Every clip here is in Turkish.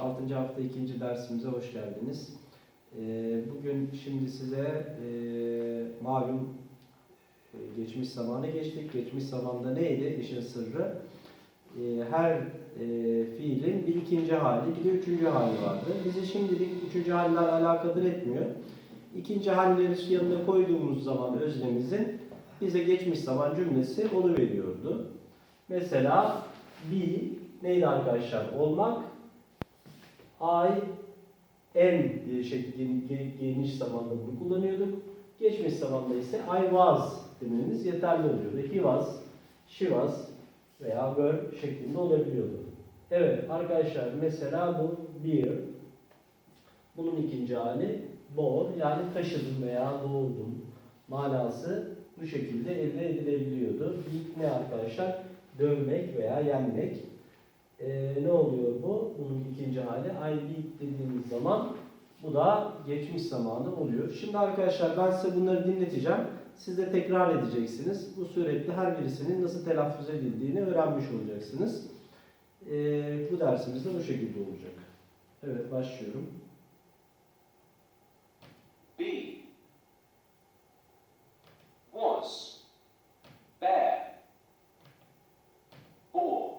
6. hafta 2. dersimize hoş geldiniz. Ee, Bugün şimdi size e, malum e, geçmiş zamanı geçtik. Geçmiş zamanda neydi işin sırrı? E, Her fiilin bir ikinci hali, bir de üçüncü hali vardı. Bizi şimdilik üçüncü haller alakadar etmiyor. İkinci halleri yanına koyduğumuz zaman özlemimizin bize geçmiş zaman cümlesi oluveriyordu. Mesela be neydi arkadaşlar? Olmak I am diye şekli geniş zamanda bunu kullanıyorduk. Geçmiş zamanda ise I was dememiz yeterli oluyordu. He was, she was veya were şeklinde olabiliyordu. Evet arkadaşlar mesela bu bear. Bunun ikinci hali bore yani taşıdım veya doğurdum manası bu şekilde elde edilebiliyordu. İlk ne arkadaşlar? Dövmek veya yenmek. Ee, ne oluyor bu? Bunun ikinci hali. I beat dediğimiz zaman bu da geçmiş zamanı oluyor. Şimdi arkadaşlar ben size bunları dinleteceğim. Siz de tekrar edeceksiniz. Bu suretle her birisinin nasıl telaffuz edildiğini öğrenmiş olacaksınız. Ee, bu dersimiz de bu şekilde olacak. Evet başlıyorum. B was bear bore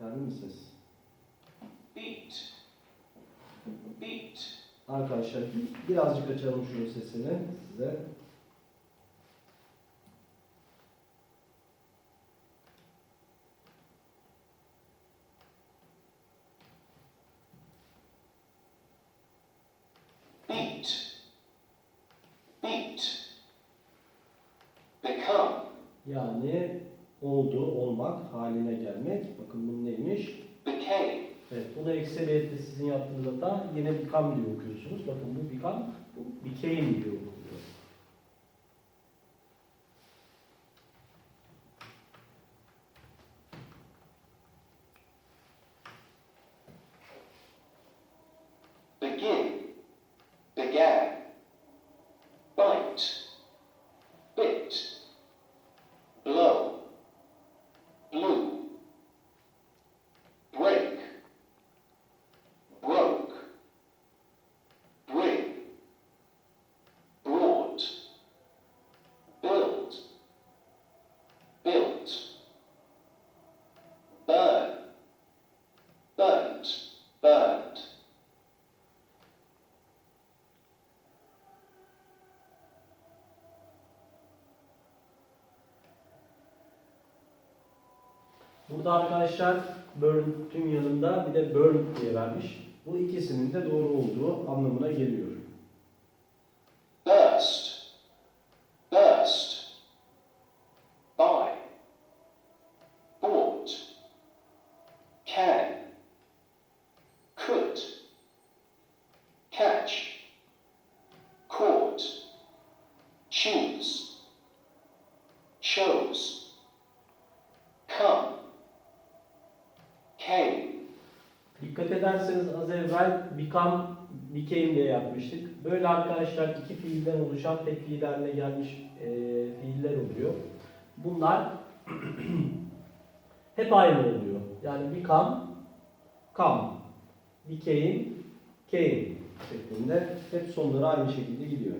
Geldi mi ses? beat beat Arkadaşlar bir- birazcık açalım şunun sesini size. beat beat become Yani oldu, olmak, haline gelmek. Bakın bu neymiş? became Evet, bunu ekseriyette sizin yaptığınız hata yine become diye okuyorsunuz. Bakın bu become, bu became diye okunuyor. begin began Burada arkadaşlar burn tüm yanında bir de burn diye vermiş. Bu ikisinin de doğru olduğu anlamına geliyor. Ederseniz az evvel become, became diye yapmıştık. Böyle arkadaşlar iki fiilden oluşan tek fiil haline gelmiş e, fiiller oluyor. Bunlar hep aynı oluyor. Yani become, come, became, came şeklinde hep sonları aynı şekilde gidiyor.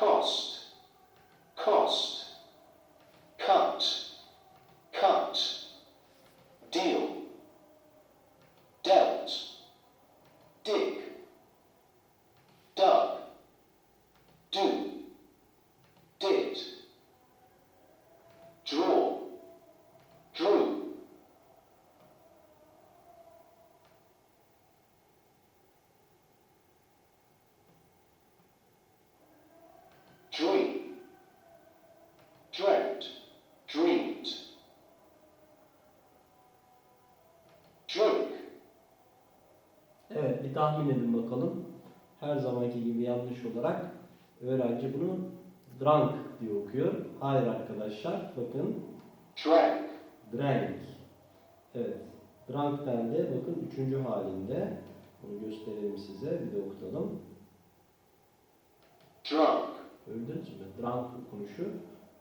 cost, Bir tahmin edin bakalım. Her zamanki gibi yanlış olarak öğrenci bunu drunk diye okuyor. Hayır arkadaşlar bakın drank, drank. Evet. Drunk dendi. Bakın üçüncü halinde. Bunu gösterelim size. Bir de okutalım. drunk, Gördünüz mü? Drunk okunuşu.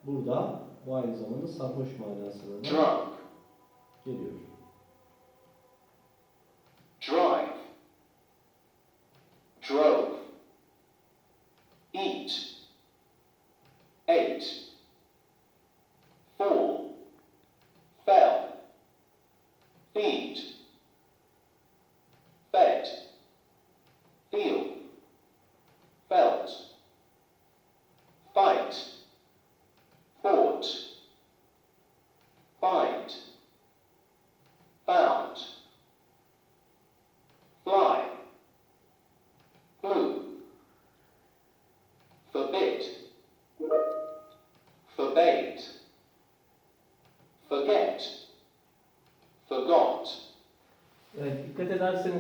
Burada bu aynı zamanda sarhoş manasına da drunk, geliyor. drove, eat, ate, fall, fell, feed, fed, feel.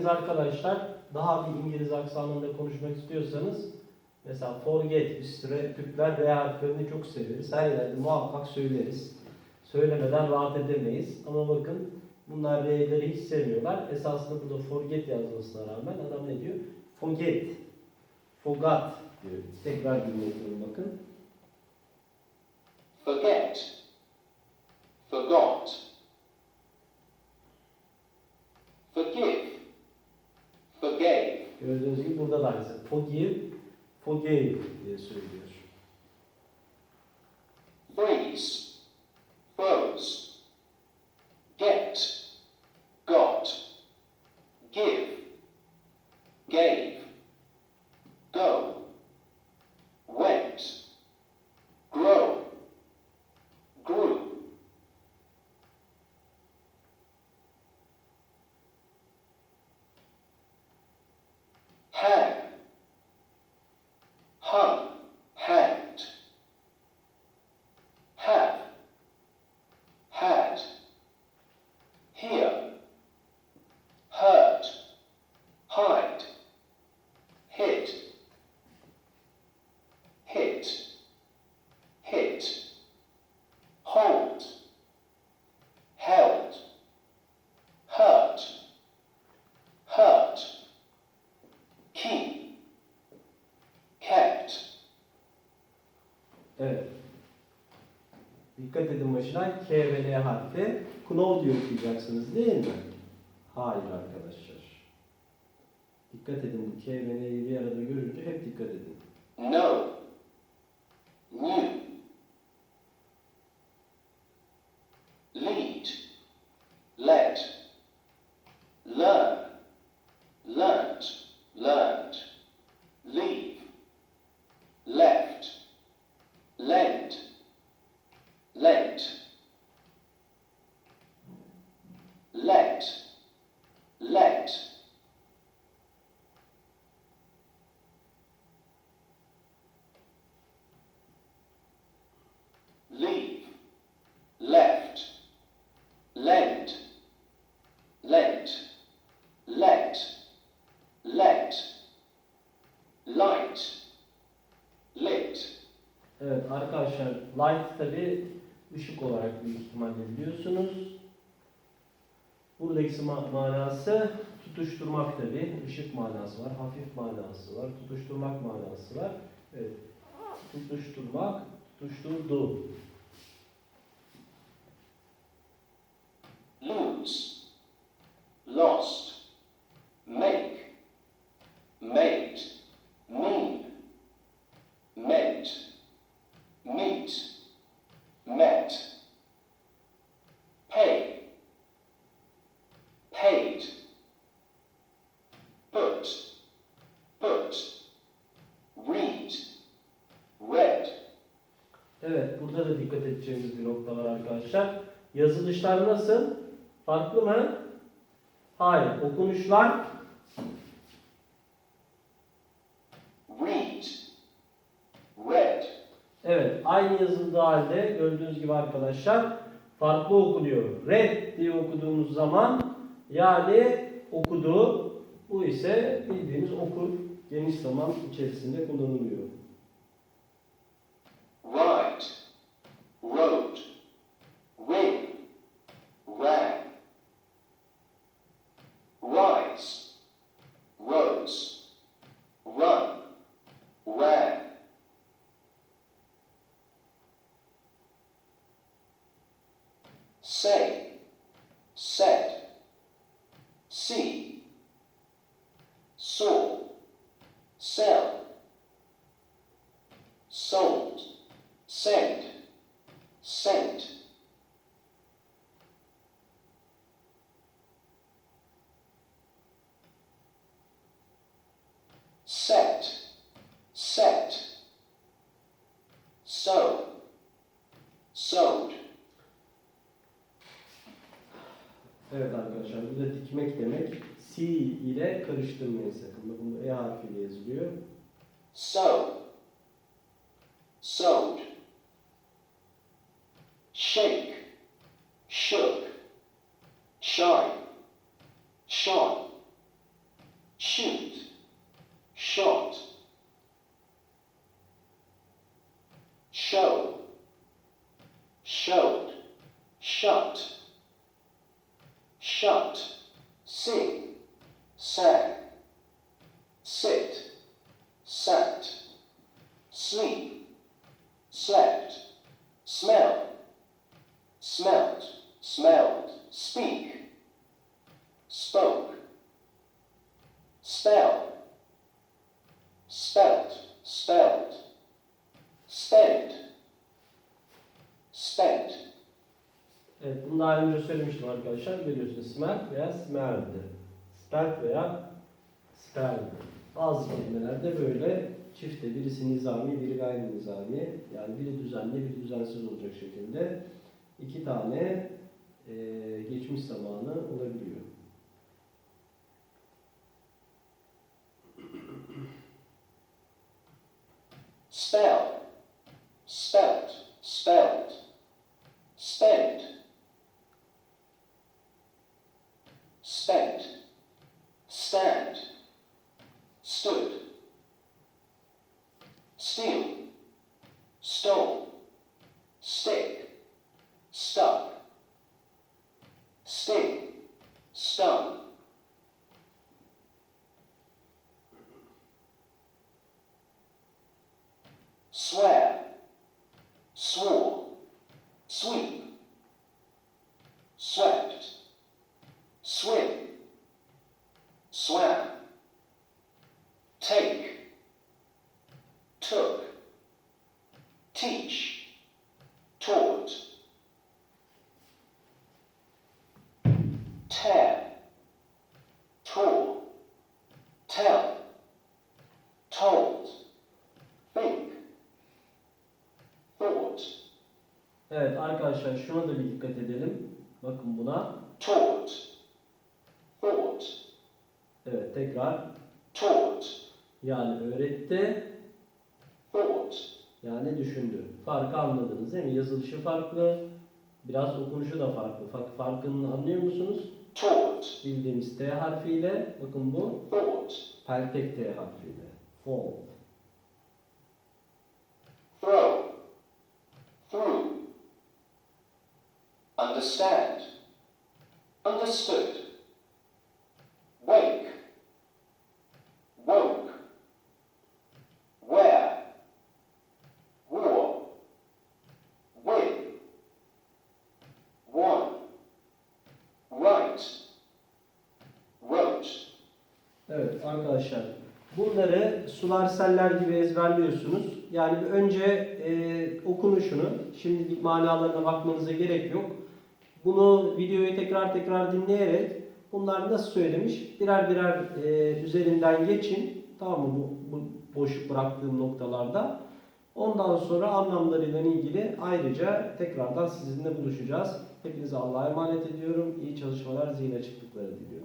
Ederseniz arkadaşlar daha bir İngiliz aksanında konuşmak istiyorsanız mesela forget süre Türkler R harflerini çok severiz. Her yerde muhakkak söyleriz. Söylemeden rahat edemeyiz. Ama bakın bunlar R'leri hiç sevmiyorlar. Esasında burada forget yazmasına rağmen adam ne diyor? Forget. Forgot diyor. Tekrar dinliyorum bakın. forget, forgot, Gördüğünüz gibi burada da aynısı. Forgive, forgave diye söylüyor. L harfi. Diye okuyacaksınız değil mi? Hayır arkadaşlar. Dikkat edin K ve L'yi bir arada görünce hep dikkat edin. know, light tabi ışık olarak büyük ihtimalle biliyorsunuz. Buradaki ma- manası tutuşturmak tabi. Işık manası var, hafif manası var, tutuşturmak manası var. Evet. Tutuşturmak, tutuşturdu. Edeceğimiz bir nokta var arkadaşlar. Yazılışlar nasıl? Farklı mı? Hayır. Okunuşlar read, read, Evet, aynı yazıldığı halde gördüğünüz gibi arkadaşlar farklı okunuyor. Red diye okuduğumuz zaman yani okudu. Bu ise bildiğimiz okur geniş zaman içerisinde kullanılıyor. say, said, see, saw, sell, sold, send, sent. Set. Dikmek demek. C ile karıştırmayın sakın. Bakın bu E harfiyle yazılıyor. sew, sewed. Shake, shook, shine, shone, shoot, shot, show, showed, shut, shut, sing, sang, sit, sat, sleep, slept, smell, söylemiştim arkadaşlar. Görüyorsunuz smell veya smelled. Spelt veya spelled. Bazı kelimelerde böyle çifte birisi nizami, biri gayri nizami. Yani biri düzenli, biri düzensiz olacak şekilde iki tane eee, geçmiş zamanı olabiliyor. spell, spelt, spelled, spent, spent, stand, stood, Evet arkadaşlar şuna da bir dikkat edelim. Bakın buna. taught, thought, Evet tekrar. taught, Yani öğretti, thought, yani düşündü. Farkı anladınız değil mi? Yazılışı farklı, biraz okunuşu da farklı. Fark, farkını anlıyor musunuz? taught, Bildiğimiz T harfiyle, bakın bu thought, peltek T harfiyle. Fold. throw, understand, understood, wake, woke, wear, wore, win, won, write, wrote, Evet arkadaşlar bunları sular seller gibi ezberliyorsunuz. Yani önce e, okunuşunu, şimdilik manalarına bakmanıza gerek yok. Bunu videoyu tekrar tekrar dinleyerek bunlar nasıl söylemiş birer birer e, üzerinden geçin. Tamam mı bu, bu boşluk bıraktığım noktalarda. Ondan sonra anlamlarıyla ilgili ayrıca tekrardan sizinle buluşacağız. Hepinize Allah'a emanet ediyorum. İyi çalışmalar, zihin açıklıkları diliyorum.